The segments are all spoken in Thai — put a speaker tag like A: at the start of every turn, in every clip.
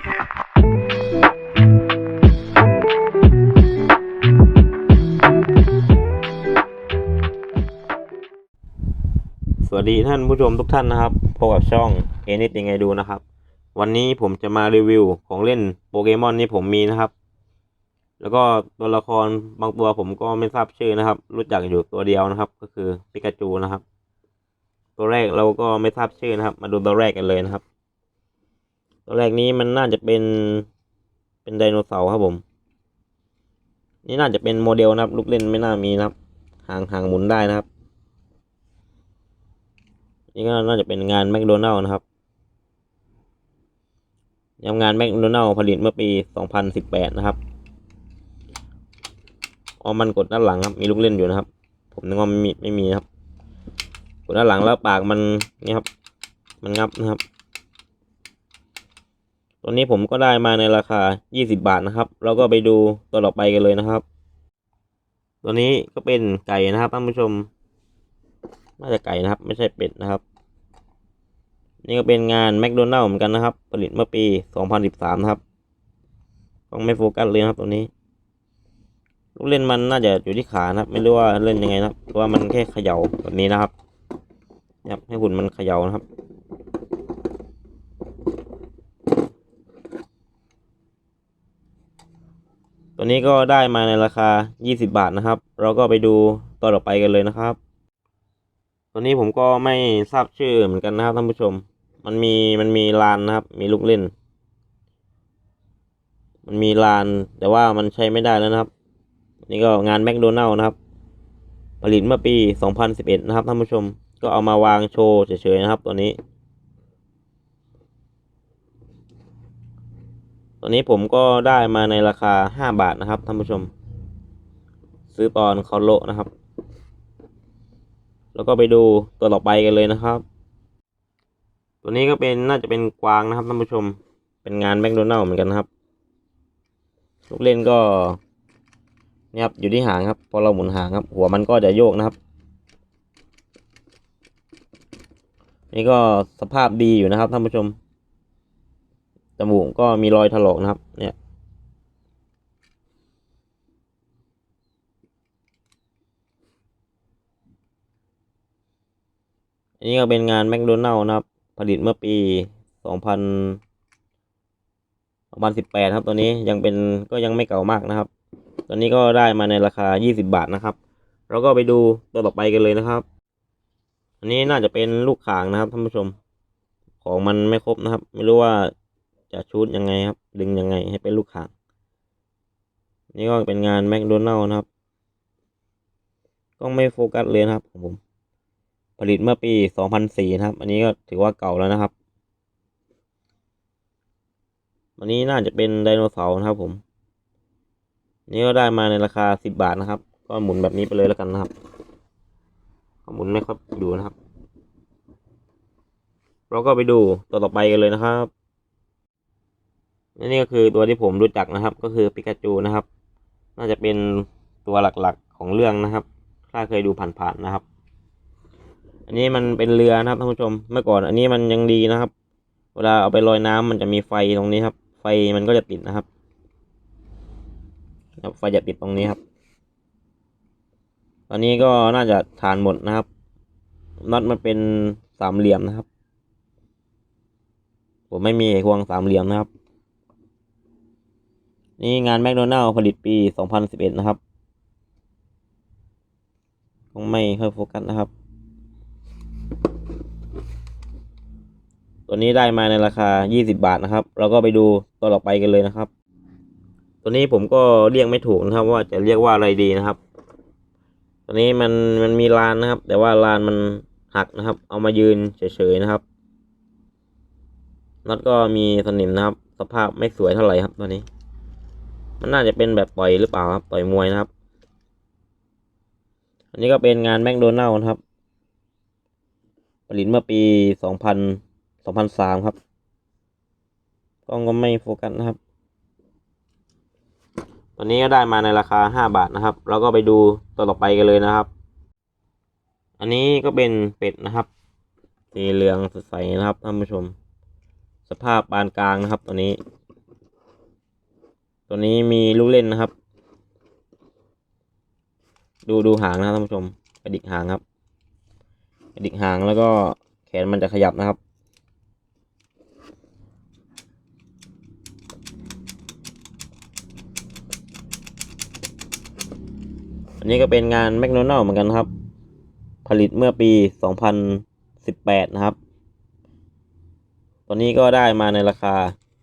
A: สวัสดีท่านผู้ชมทุกท่านนะครับพบกับช่องเอนิตยังไงดูนะครับ วันนี้ผมจะมารีวิวของเล่นโปเกมอนที่ผมมีนะครับ แล้วก็ตัวละครบางตัวผมก็ไม่ทราบชื่อนะครับ รู้จักอยู่ตัวเดียวนะครับ ก็คือปิกาจูนะครับ ตัวแรกเราก็ไม่ทราบชื่อนะครับ มาดูตัวแรกกันเลยนะครับ ตัวแรกนี้มันน่าจะเป็นเป็นไดโนเสาร์ครับผม นี่น่าจะเป็นโมเดลนะครับ ลูกเล่นไม่น่ามีนะครับ หางหางหมุนได้นะครับ นี่ก็น่าจะเป็นงานแมคโดนัลล์นะครับยังานแมคโดนัลล์ผลิตเมื่อปี 2018 นะครับอ๋อมันกดด้านหลังครับ มีลูกเล่นอยู่นะครับ ผมนึกว่าไม่มีไม่มีนะครับ กดด้านหลังแล้วปากมันนี่ครับ มันงับนะครับ ตัวนี้ผมก็ได้มาในราคา 20 บาทนะครับ เราก็ไปดูตัวต่อไปกันเลยนะครับ ตัวนี้ก็เป็นไก่นะครับท่านผู้ชมน่าจะไก่นะครับ ไม่ใช่เป็ดนะครับ นี่ก็เป็นงานแมคโดนัลล์เหมือนกันนะครับ ผลิตเมื่อปี 2013 นะครับต้องไม่โฟกัสเลยนะครับตัวนี้ ลูกเล่นมันน่าจะอยู่ที่ขานะครับ ไม่รู้ว่าเล่นยังไงนะครับเพราะว่ามันแค่เขย่าแบบนี้นะครับนะครับให้หุ่นมันเขย่านะครับ ตัวนี้ก็ได้มาในราคา 20 บาทนะครับ เราก็ไปดูตัวต่อไปกันเลยนะครับ ตัวนี้ผมก็ไม่ทราบชื่อเหมือนกันนะครับท่านผู้ชม มันมีมันมีลานนะครับ มีลูกเล่น มันมีลานแต่ว่ามันใช้ไม่ได้แล้วนะครับ นี่ก็งานแมคโดนัลล์นะครับ ผลิตเมื่อปี 2011 นะครับท่านผู้ชม ก็เอามาวางโชว์เฉยๆนะครับ ตัวนี้ ตัวนี้ผมก็ได้มาในราคา5บาทนะครับท่านผู้ชม ซื้อตอนคอโลนะครับ แล้วก็ไปดูตัวต่อไปกันเลยนะครับ ตัวนี้ก็เป็นน่าจะเป็นกวางนะครับท่านผู้ชม เป็นงานแมคโดนัลเหมือนกันครับลูกเล่นก็นี่ครับอยู่ที่หางครับ พอเราหมุนหางครับ หัวมันก็จะโยกนะครับ นี่ก็สภาพดีอยู่นะครับท่านผู้ชม จมูกก็มีรอยถลอกนะครับ เนี่ยอันนี้ก็เป็นงานแมคโดนัลล์นะครับ ผลิตเมื่อปี2000 2018ครับ ตัวนี้ยังเป็นก็ยังไม่เก่ามากนะครับตัวนี้ก็ได้มาในราคา20บาทนะครับ เราก็ไปดูตัวต่อไปกันเลยนะครับ อันนี้น่าจะเป็นลูกข่างนะครับท่านผู้ชม ของมันไม่ครบนะครับ ไม่รู้ว่า จะชูดยังไงครับ ดึงยังไงให้เป็นลูกข่าง นี่ก็เป็นงานแมคโดนัลล์นะครับก็ไม่โฟกัสเลยนะครับของผม ผลิตเมื่อปี 2004 นะครับ อันนี้ก็ถือว่าเก่าแล้วนะครับวันนี้น่าจะเป็นไดโนเสาร์นะครับผม นี่ก็ได้มาในราคา 10 บาทนะครับ ก็หมุนแบบนี้ไปเลยแล้วกันนะครับหมุนไม่ค่อยอยู่นะครับ เราก็ไปดูตัวต่อไปกันเลยนะครับ นี่ก็คือตัวที่ผมรู้จักนะครับ ก็คือปิกาจูนะครับ น่าจะเป็นตัวหลักๆของเรื่องนะครับ ถ้าเคยดูผ่านๆนะครับ อันนี้มันเป็นเรือนะครับท่านผู้ชม เมื่อก่อนอันนี้มันยังดีนะครับ เวลาเอาไปลอยน้ำมันจะมีไฟตรงนี้ครับ ไฟมันก็จะติดนะครับ ไฟจะติดตรงนี้ครับ ตอนนี้ก็น่าจะฐานหมดนะครับ น็อตมันเป็นสามเหลี่ยมนะครับ ผมไม่มีไขควงสามเหลี่ยมนะครับ นี่งานแมคโดนัลล์ผลิตปี 2011 นะครับคงไม่ค่อยโฟกัสนะครับ ตัวนี้ได้มาในราคา 20 บาทนะครับ เราก็ไปดูตัวต่อไปกันเลยนะครับ ตัวนี้ผมก็เรียกไม่ถูกนะครับ ว่าจะเรียกว่าอะไรดีนะครับ ตัวนี้มันมันมีลานนะครับ แต่ว่าลานมันหักนะครับ เอามายืนเฉยๆนะครับน็อตก็มีสนิมนะครับ สภาพไม่สวยเท่าไหร่ครับตัวนี้ มันน่าจะเป็นแบบปล่อยหรือเปล่าครับปล่อยมวยนะครับ อันนี้ก็เป็นงานแมคโดนัลล์นะครับ ผลิตเมื่อปี2000 2003ครับกล้องก็ไม่โฟกัสนะครับตัวนี้ก็ได้มาในราคา5บาทนะครับเราก็ไปดูตัวต่อไปกันเลยนะครับ อันนี้ก็เป็นเป็ดนะครับ สีเหลืองสดใสนะครับท่านผู้ชม สภาพปานกลางนะครับตัวนี้ ตัวนี้มีลูกเล่นนะครับ ดูดูหางนะครับท่านผู้ชมกระดิกหางครับกระดิกหางแล้วก็แขนมันจะขยับนะครับ อันนี้ก็เป็นงานแมคโดนัลเหมือนกันครับ ผลิตเมื่อปี 2018 นะครับตัวนี้ก็ได้มาในราคา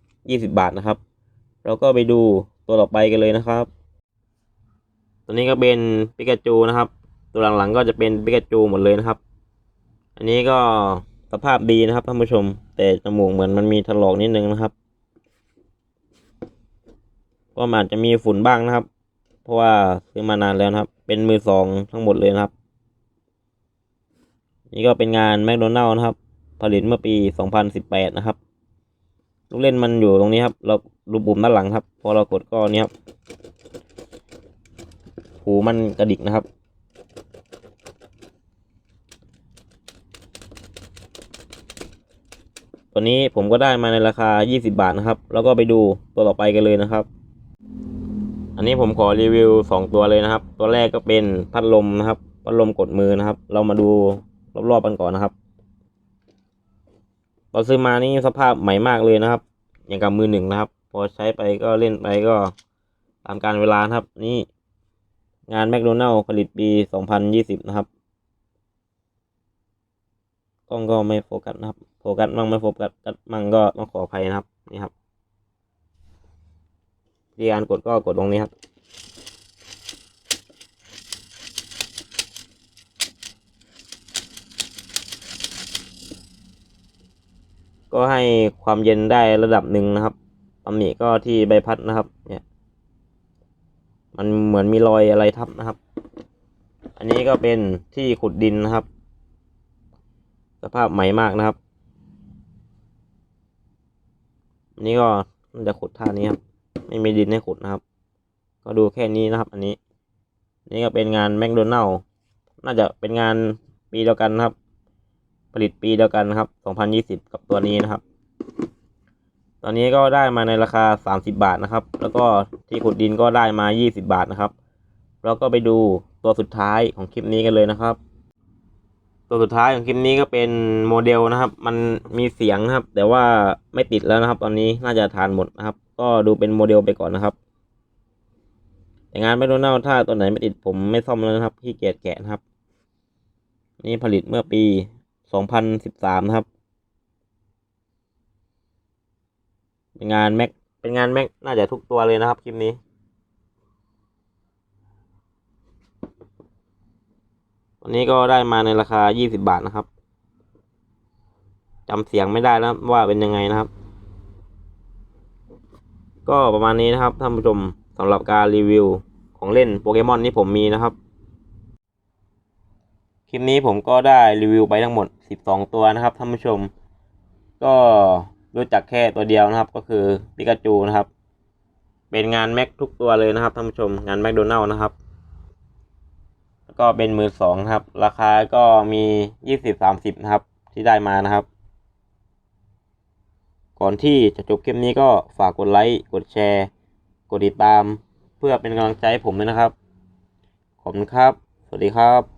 A: 20 บาทนะครับ เราก็ไปดูตัวต่อไปกันเลยนะครับ ตัวนี้ก็เป็นปิกาจูนะครับ ตัวหลังๆก็จะเป็นปิกาจูหมดเลยนะครับ อันนี้ก็สภาพดีนะครับท่านผู้ชม แต่จมูกเหมือนมันมีถลอกนิดนึงนะครับก็อาจจะมีฝุ่นบ้างนะครับ เพราะว่าซื้อมานานแล้วนะครับ เป็นมือสองทั้งหมดเลยนะครับ นี่ก็เป็นงานแมคโดนัลล์นะครับ ผลิตเมื่อปี 2018 นะครับ ลูกเล่นมันอยู่ตรงนี้ครับ เรา ดูปุ่มด้านหลังครับ พอเรากดก็เนี้ยครับหูมันกระดิกนะครับ ตัวนี้ผมก็ได้มาในราคา 20 บาทนะครับ แล้วก็ไปดูตัวต่อไปกันเลยนะครับ อันนี้ผมขอรีวิว 2 ตัวเลยนะครับ ตัวแรกก็เป็นพัดลมนะครับ พัดลมกดมือนะครับ เรามาดูรอบๆกันก่อนนะครับตอนซื้อมานี่สภาพใหม่มากเลยนะครับ อย่างกับมือหนึ่งนะครับ พอใช้ไปก็เล่นไปก็ตามการเวลาครับ นี่ งานแมคโดนัลล์ผลิตปี 2020 นะครับกล้องก็ไม่โฟกัสนะครับ โฟกัสมั่งไม่โฟกัสมั่งก็ต้องขออภัยนะครับ นี่ครับวิธีการกดก็กดตรงนี้ครับ ก็ให้ความเย็นได้ระดับหนึ่งนะครับ ตำหนิก็ที่ใบพัดนะครับ เนี่ย มันเหมือนมีรอยอะไรทับนะครับ อันนี้ก็เป็นที่ขุดดินนะครับ สภาพใหม่มากนะครับ อันนี้ก็มันจะขุดท่านี้ครับ ไม่มีดินให้ขุดนะครับ ก็ดูแค่นี้นะครับ อันนี้ นี่ก็เป็นงานแมคโดนัลล์น่าจะเป็นงานปีเดียวกันนะครับ ผลิตปีเดียวกันนะครับ 2020 กับตัวนี้นะครับ ตอนนี้ก็ได้มาในราคา 30 บาทนะครับ แล้วก็ที่ขุดดินก็ได้มา 20 บาทนะครับ แล้วก็ไปดูตัวสุดท้ายของคลิปนี้กันเลยนะครับ ตัวสุดท้ายของคลิปนี้ก็เป็นโมเดลนะครับ มันมีเสียงนะครับ แต่ว่าไม่ติดแล้วนะครับ ตอนนี้น่าจะทานหมดนะครับ ก็ดูเป็นโมเดลไปก่อนนะครับ แต่งานแมคโดนัลถ้าตัวไหนไม่ติดผมไม่ซ่อมแล้วนะครับขี้เกียจแกะนะครับ นี่ผลิตเมื่อปี 2013 นะครับ เป็นงานแม็ก เป็นงานแม็ก น่าจะทุกตัวเลยนะครับคลิปนี้ วันนี้ก็ได้มาในราคา 20 บาทนะครับจำเสียงไม่ได้แล้วว่าเป็นยังไงนะครับ ก็ประมาณนี้นะครับท่านผู้ชมสำหรับการรีวิวของเล่นโปเกมอนที่ผมมีนะครับ คลิปนี้ผมก็ได้รีวิวไปทั้งหมด 12 ตัวนะครับท่านผู้ชม ก็ รู้จักแค่ตัวเดียวนะครับ ก็คือปิกาจูนะครับ เป็นงานแม็กทุกตัวเลยนะครับท่านผู้ชมงานแมคโดนัลล์นะครับ แล้วก็เป็นมือสองครับ ราคาก็มี20-30นะครับ ที่ได้มานะครับ ก่อนที่จะจบคลิปนี้ก็ฝากกดไลค์กดแชร์ กดติดตาม เพื่อเป็นกำลังใจให้ผมด้วยนะครับ ขอบคุณครับ สวัสดีครับ